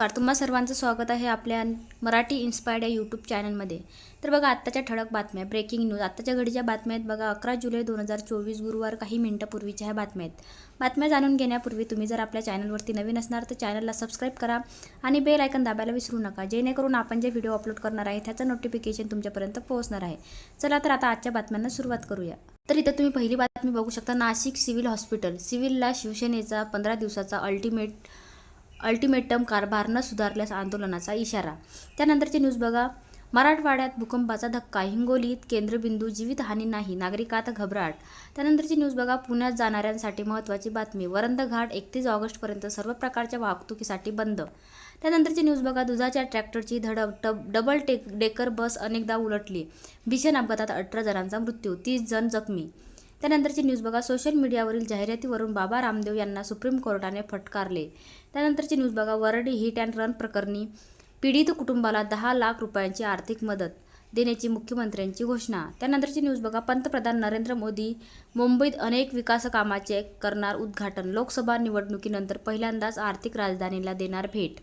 नमस्कार तुम्हा सर्वांचं स्वागत आहे आपल्या मराठी इन्स्पायर्ड या यूट्यूब चॅनलमध्ये तर बघा आत्ताच्या ठळक बातम्या ब्रेकिंग न्यूज आत्ताच्या घडीच्या बातम्या आहेत बघा अकरा जुलै दोन हजार चोवीस गुरुवार काही मिनिटापूर्वीच्या ह्या बातम्या आहेत. बातम्या जाणून घेण्यापूर्वी तुम्ही जर आपल्या चॅनलवरती नवीन असणार तर चॅनलला सबस्क्राईब करा आणि बेल आयकन दाबायला विसरू नका. जेणेकरून आपण जे व्हिडिओ अपलोड करणार आहे त्याचं नोटिफिकेशन तुमच्यापर्यंत पोहोचणार आहे. चला तर आता आजच्या बातम्यांना सुरुवात करूया. तर इथं तुम्ही पहिली बातमी बघू शकता नाशिक सिव्हिल हॉस्पिटल. सिव्हिलला शिवसेनेचा पंधरा दिवसाचा अल्टिमेट अल्टिमेटम कारभार न सुधारल्यास आंदोलनाचा इशारा. त्यानंतरची न्यूज बघा. मराठवाड्यात भूकंपाचा धक्का हिंगोलीत केंद्रबिंदू जीवितहानी नाही नागरिकात घबराट. त्यानंतरची न्यूज बघा. पुण्यात जाणाऱ्यांसाठी महत्त्वाची बातमी वरंद घाट एकतीस ऑगस्टपर्यंत सर्व प्रकारच्या वाहतुकीसाठी बंद. त्यानंतरची न्यूज बघा. दुधाच्या ट्रॅक्टरची धडक टब डबल टेक डेकर बस अनेकदा उलटली. भीषण अपघातात अठरा जणांचा मृत्यू तीस जण जखमी. त्यानंतरची न्यूज बघा. सोशल मीडियावरील जाहिरातीवरून बाबा रामदेव यांना सुप्रीम कोर्टाने फटकारले. त्यानंतरची न्यूज बघा. वरडी हिट अँड रन प्रकरणी पीडित कुटुंबाला दहा लाख रुपयांची आर्थिक मदत देण्याची मुख्यमंत्र्यांची घोषणा. त्यानंतरची न्यूज बघा. पंतप्रधान नरेंद्र मोदी मुंबईत अनेक विकास कामाचे करणार उद्घाटन. लोकसभा निवडणुकीनंतर पहिल्यांदाच आर्थिक राजधानीला देणार भेट.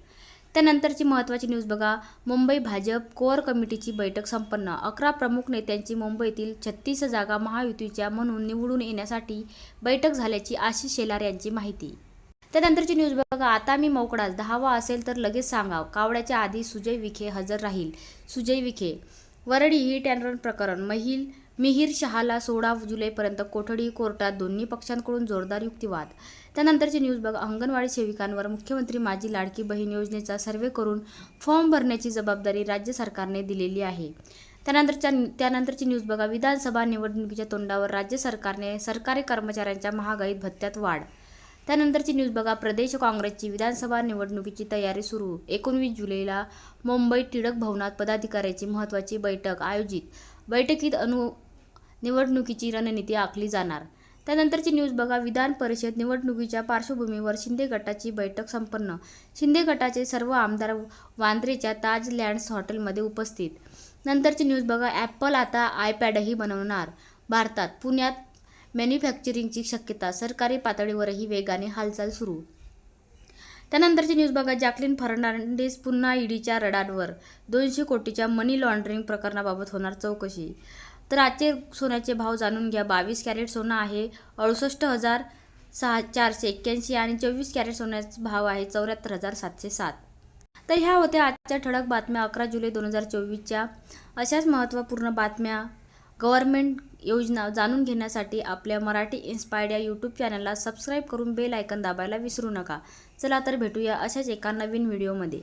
त्यानंतरची महत्त्वाची न्यूज बघा. मुंबई भाजप कोअर कमिटीची बैठक संपन्न. अकरा प्रमुख नेत्यांची मुंबईतील छत्तीस जागा महायुतीच्या म्हणून निवडून येण्यासाठी बैठक झाल्याची आशिष शेलार यांची माहिती. त्यानंतरची न्यूज बघा. आता मी मोकळाच दहावा असेल तर लगेच सांगा कावड्याच्या आधी सुजय विखे हजर राहील. सुजय विखे वरडी ही टॅनरन प्रकरण. महिल मिहीर शहाला सोळा जुलैपर्यंत कोठडी कोर्टात दोन्ही पक्षांकडून जोरदार युक्तिवाद. त्यानंतरची न्यूज बघा. अंगणवाडी सेविकांवर मुख्यमंत्री माझी लाडकी बहीण योजनेचा सर्वे करून फॉर्म भरण्याची जबाबदारी राज्य सरकारने दिलेली आहे. त्यानंतरच्या त्यानंतरची न्यूज बघा. विधानसभा निवडणुकीच्या तोंडावर राज्य सरकारने सरकारी कर्मचाऱ्यांच्या महागाईत भत्त्यात वाढ. त्यानंतरची न्यूज बघा. प्रदेश काँग्रेसची विधानसभा निवडणुकीची तयारी सुरू. एकोणवीस जुलैला मुंबई टिळक भवनात पदाधिकाऱ्याची महत्त्वाची बैठक आयोजित. बैठकीत अनु निवडणुकीची रणनीती आखली जाणार. त्यानंतरची न्यूज बघा. विधान परिषद निवडणुकीच्या पार्श्वभूमीवर शिंदे गटाची बैठक संपन्न. शिंदे गटाचे सर्व आमदार वांद्रेच्या ताज लँड्स हॉटेलमध्ये उपस्थित. नंतरची न्यूज बघा. ॲपल आता आयपॅडही बनवणार. भारतात पुण्यात मॅन्युफॅक्चरिंगची शक्यता सरकारी पातळीवरही वेगाने हालचाल सुरू. त्यानंतरची न्यूज बघा. जॅकलिन फर्नांडिस पुन्हा ईडीच्या रडारवर. दोनशे कोटीच्या मनी लॉन्ड्रिंग प्रकरणाबाबत होणार चौकशी. तर आजचे सोन्याचे भाव जाणून घ्या. बावीस कॅरेट सोनं आहे. अडुसष्ट हजार सहा चारशे एक्क्याऐंशी आणि चोवीस कॅरेट सोन्याचा भाव आहे चौऱ्याहत्तर हजार सातशे सात. तर ह्या होत्या आजच्या ठळक बातम्या. अकरा जुलै दोन हजार चोवीसच्या अशाच महत्त्वपूर्ण बातम्या. गव्हर्मेंट योजना जाणून घेण्यासाठी आपल्या मराठी इन्स्पायर्ड या यूट्यूब चॅनलला सबस्क्राईब करून बेल आयकन दाबायला विसरू नका. चला तर भेटूया अशाच एका नवीन व्हिडिओमध्ये.